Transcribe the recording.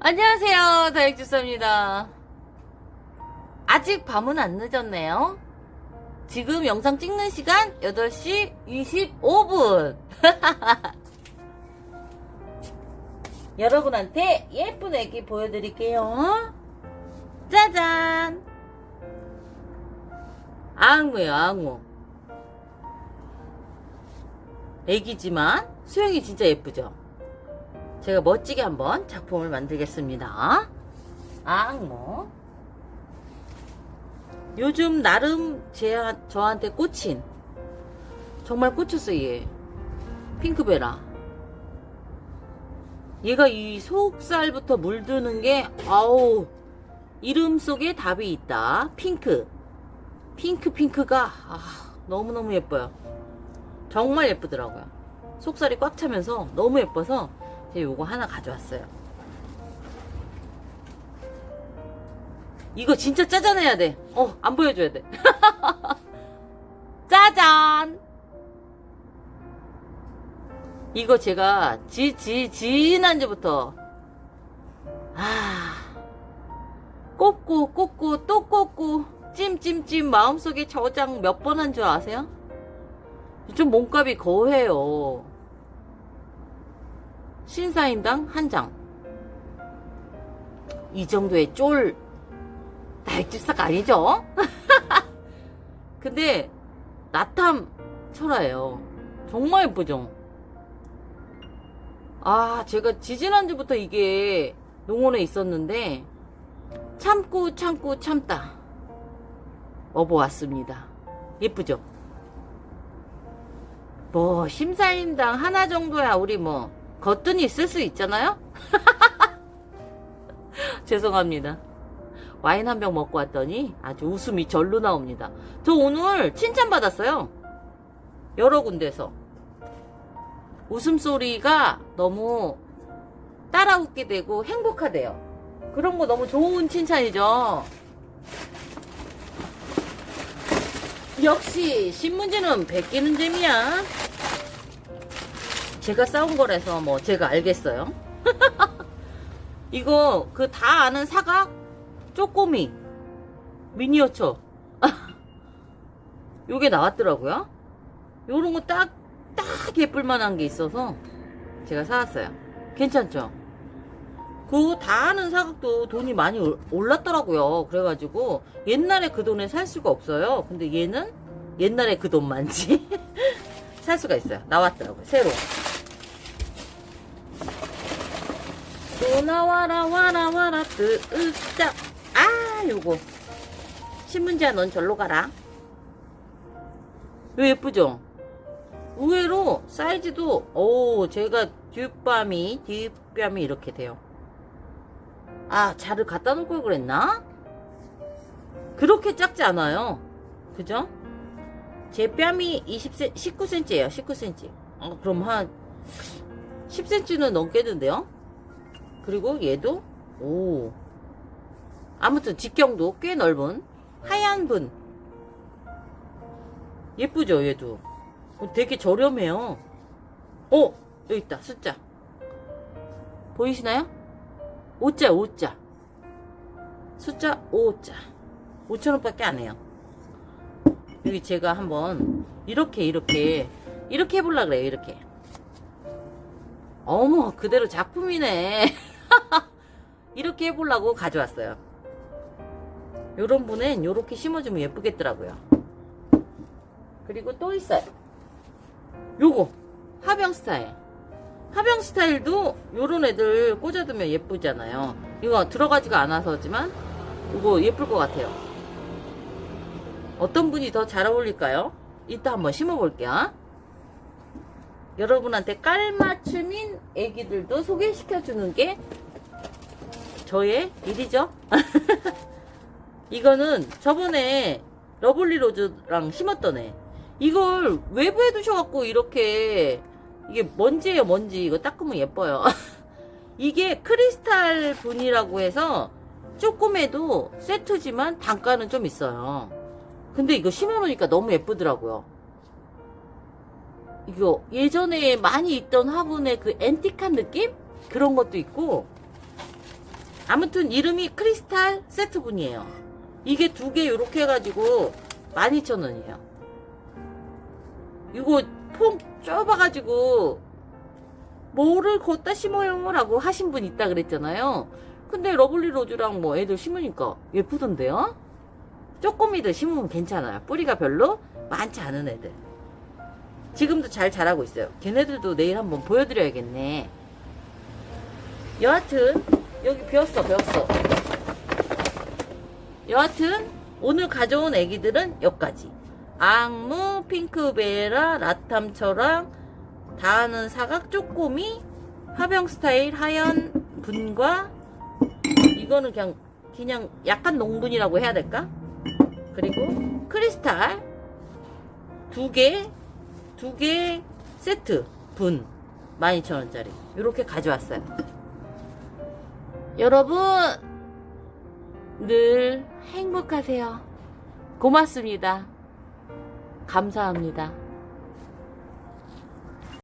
안녕하세요. 다육주사입니다. 아직 밤은 안 늦었네요. 지금 영상 찍는 시간 8시 25분. 여러분한테 예쁜 애기 보여드릴게요. 짜잔! 앙무예요, 앙무. 애기지만 수영이 진짜 예쁘죠? 제가 멋지게 한번 작품을 만들겠습니다. 앙모. 요즘 나름 제, 저한테 꽂힌 정말 꽂혔어 얘. 핑크베라. 얘가 이 속살부터 물드는 게 아우 이름 속에 답이 있다. 핑크. 핑크 핑크가 아, 너무너무 예뻐요. 정말 예쁘더라고요. 속살이 꽉 차면서 너무 예뻐서 요거 하나 가져왔어요. 이거 진짜 짜잔해야 돼. 어, 안 보여줘야 돼. 짜잔! 이거 제가 지, 지, 지난주부터, 아, 꽂고, 꽂고, 또 꽂고, 찜찜찜 마음속에 저장 몇 번 한 줄 아세요? 좀 몸값이 거해요. 신사임당 한 장. 이 정도의 쫄 날집삭 아니죠? 근데 나탐 철화예요. 정말 예쁘죠? 아, 제가 지지난주부터 이게 농원에 있었는데 참고 참고 참다 업어왔습니다. 예쁘죠? 뭐 심사임당 하나 정도야 우리 뭐 거뜬히 쓸 수 있잖아요? 죄송합니다. 와인 한 병 먹고 왔더니 아주 웃음이 절로 나옵니다. 저 오늘 칭찬받았어요. 여러 군데서. 웃음소리가 너무 따라 웃게 되고 행복하대요. 그런 거 너무 좋은 칭찬이죠. 역시 신문지는 베끼는 재미야. 제가 싸운 거라서 뭐 제가 알겠어요. 이거 그 다 아는 사각 쪼꼬미 미니어처 요게 나왔더라고요. 요런 거 딱 딱 예쁠 만한 게 있어서 제가 사왔어요. 괜찮죠? 그 다 아는 사각도 돈이 많이 올- 올랐더라고요. 그래가지고 옛날에 그 돈에 살 수가 없어요. 근데 얘는 옛날에 그 돈만지 살 수가 있어요. 나왔더라고요. 새로. 또 나와라 와라 와라 뜨으짜. 아 요거. 신문지야 넌 절로 가라. 요 예쁘죠? 의외로 사이즈도 오 제가 뒷밤이 뒷뺨이 이렇게 돼요. 아 자를 갖다 놓을 걸 그랬나? 그렇게 작지 않아요. 그죠? 제 뺨이 20cm 19cm예요 19cm 어, 그럼 한 10cm는 넘겠는데요 그리고 얘도 오. 아무튼 직경도 꽤 넓은 하얀 분. 예쁘죠 얘도. 어, 되게 저렴해요. 어 여기 있다 숫자. 보이시나요? 5자 5자. 숫자 5자. 5천원밖에 안 해요. 여기 제가 한번 이렇게 이렇게 이렇게 해볼라 그래요 이렇게. 어머 그대로 작품이네 이렇게 해보려고 가져왔어요. 요런 분은 요렇게 심어주면 예쁘겠더라고요. 그리고 또 있어요. 요거 하병 스타일. 하병 스타일도 요런 애들 꽂아두면 예쁘잖아요. 이거 들어가지가 않아서지만 이거 예쁠 것 같아요. 어떤 분이 더 잘 어울릴까요? 이따 한번 심어볼게요. 여러분한테 깔맞춤인 애기들도 소개시켜주는 게 저의 일이죠. 이거는 저번에 러블리 로즈랑 심었던 애. 이걸 외부에 두셔갖고 이렇게 이게 먼지예요 먼지. 이거 닦으면 예뻐요. 이게 크리스탈 분이라고 해서 조금해도 세트지만 단가는 좀 있어요. 근데 이거 심어놓으니까 너무 예쁘더라고요. 이거 예전에 많이 있던 화분의 그 앤틱한 느낌? 그런 것도 있고 아무튼 이름이 크리스탈 세트분이에요. 이게 두 개 이렇게 해가지고 12,000원이에요. 이거 폼 좁아가지고 뭐를 걷다 심어요? 라고 하신 분 있다 그랬잖아요. 근데 러블리 로즈랑 뭐 애들 심으니까 예쁘던데요? 쪼꼬미들 심으면 괜찮아요. 뿌리가 별로 많지 않은 애들. 지금도 잘 자라고 있어요. 걔네들도 내일 한번 보여드려야겠네. 여하튼 여기 비었어 비었어. 여하튼 오늘 가져온 애기들은 여기까지. 악무, 핑크베라, 라탐처랑 다하는 사각 쪼꼬미, 화병 스타일 하얀 분과 이거는 그냥 그냥 약간 농분이라고 해야 될까? 그리고 크리스탈 두 개, 두 개 세트 분 12,000원짜리 이렇게 가져왔어요. 여러분 늘 행복하세요. 고맙습니다. 감사합니다.